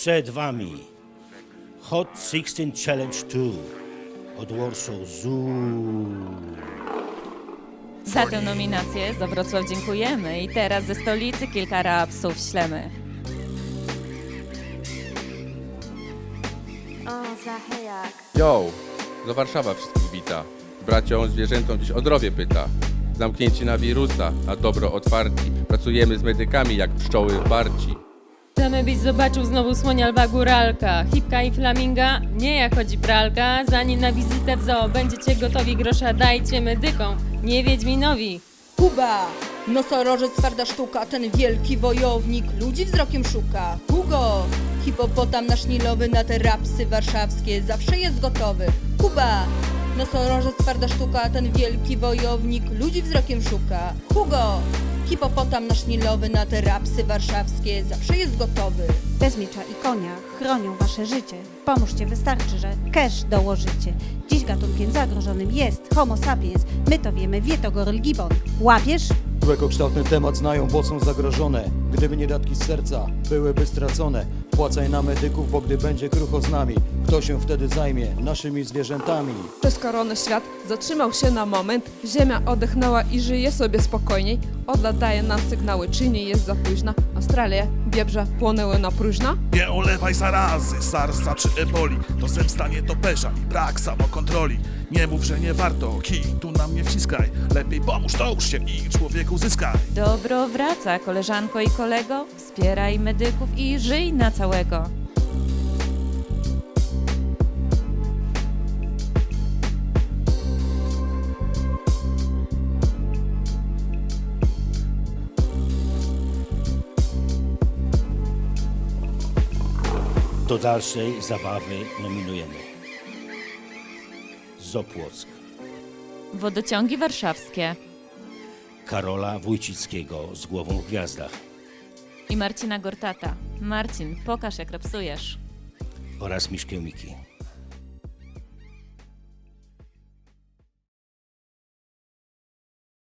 Przed wami Hot 16 Challenge 2 od Warsaw Zoo. Za tę nominację za Wrocław dziękujemy i teraz ze stolicy kilka rapsów ślemy. O, Zachejak. Yo, do Warszawa wszystkich wita. Bracią zwierzętom dziś o zdrowie pyta. Zamknięci na wirusa, a dobro otwarci. Pracujemy z medykami jak pszczoły warci. Chcemy zobaczył znowu słonia alba góralka, hipka i flaminga, nie jak chodzi pralka. Zanim na wizytę w zoo będziecie gotowi, grosza dajcie medykom, nie Wiedźminowi. Kuba! Nosorożec twarda sztuka, ten wielki wojownik, ludzi wzrokiem szuka. Hugo! Hipopotam nasz nilowy na te rapsy warszawskie, zawsze jest gotowy. Kuba! Nosorożec twarda sztuka, ten wielki wojownik, ludzi wzrokiem szuka. Hugo! Hipopotam nasz nilowy na te rapsy warszawskie, zawsze jest gotowy. Bez miecza i konia chronią wasze życie. Pomóżcie, wystarczy, że cash dołożycie. Dziś gatunkiem zagrożonym jest Homo sapiens. My to wiemy, wie to goryl gibon. Łapiesz? Człowiekokształtny temat znają, bo są zagrożone. Gdyby nie datki z serca, byłyby stracone. Płacaj na medyków, bo gdy będzie krucho z nami, kto się wtedy zajmie naszymi zwierzętami? Przez koronę świat zatrzymał się na moment, ziemia odetchnęła i żyje sobie spokojniej. Od lat daje nam sygnały, czy nie jest za późno. Australia, Biebrze płonęły na próżno. Nie olewaj zarazy, sarsa czy eboli To zemsta nietoperza i brak samokontroli Nie mów, że nie warto, kij tu nam nie wciskaj Lepiej pomóż, dołóż się i człowieku zyskaj Dobro wraca, koleżanko i kolego, wspieraj medyków i żyj na całego. Do dalszej zabawy nominujemy Zopłock, Wodociągi warszawskie Karola Wójcickiego z głową w gwiazdach i Marcina Gortata. Marcin, pokaż jak rapsujesz. oraz Miszkę Miki.